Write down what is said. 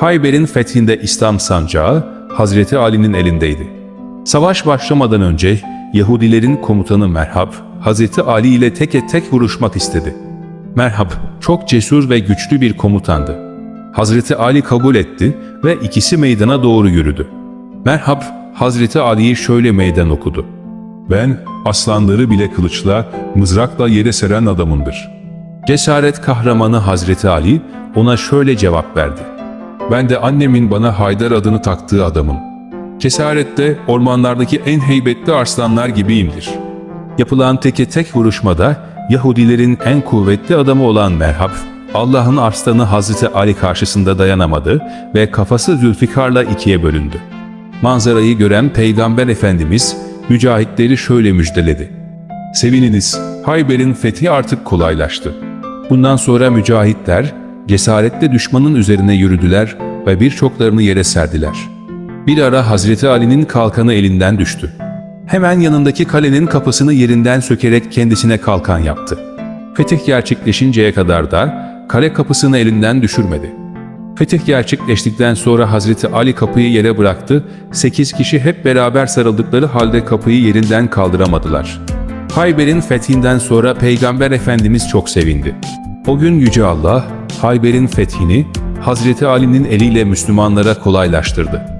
Hayber'in fethinde İslam sancağı Hazreti Ali'nin elindeydi. Savaş başlamadan önce Yahudilerin komutanı Merhab, Hazreti Ali ile teke tek vuruşmak istedi. Merhab çok cesur ve güçlü bir komutandı. Hazreti Ali kabul etti ve ikisi meydana doğru yürüdü. Merhab Hazreti Ali'yi şöyle meydan okudu. Ben aslanları bile kılıçla, mızrakla yere seren adamımdır. Cesaret kahramanı Hazreti Ali ona şöyle cevap verdi. Ben de annemin bana Haydar adını taktığı adamım. Cesarette ormanlardaki en heybetli arslanlar gibiyimdir. Yapılan teke tek vuruşmada Yahudilerin en kuvvetli adamı olan Merhab, Allah'ın arslanı Hazreti Ali karşısında dayanamadı ve kafası Zülfikar'la ikiye bölündü. Manzarayı gören Peygamber Efendimiz mücahitleri şöyle müjdeledi. Sevininiz, Hayber'in fethi artık kolaylaştı. Bundan sonra mücahitler cesaretle düşmanın üzerine yürüdüler ve birçoklarını yere serdiler. Bir ara Hazreti Ali'nin kalkanı elinden düştü. Hemen yanındaki kalenin kapısını yerinden sökerek kendisine kalkan yaptı. Fetih gerçekleşinceye kadar da kale kapısını elinden düşürmedi. Fetih gerçekleştikten sonra Hazreti Ali kapıyı yere bıraktı, 8 kişi hep beraber sarıldıkları halde kapıyı yerinden kaldıramadılar. Hayber'in fethinden sonra Peygamber Efendimiz çok sevindi. O gün Yüce Allah, Hayber'in fethini Hazreti Ali'nin eliyle Müslümanlara kolaylaştırdı.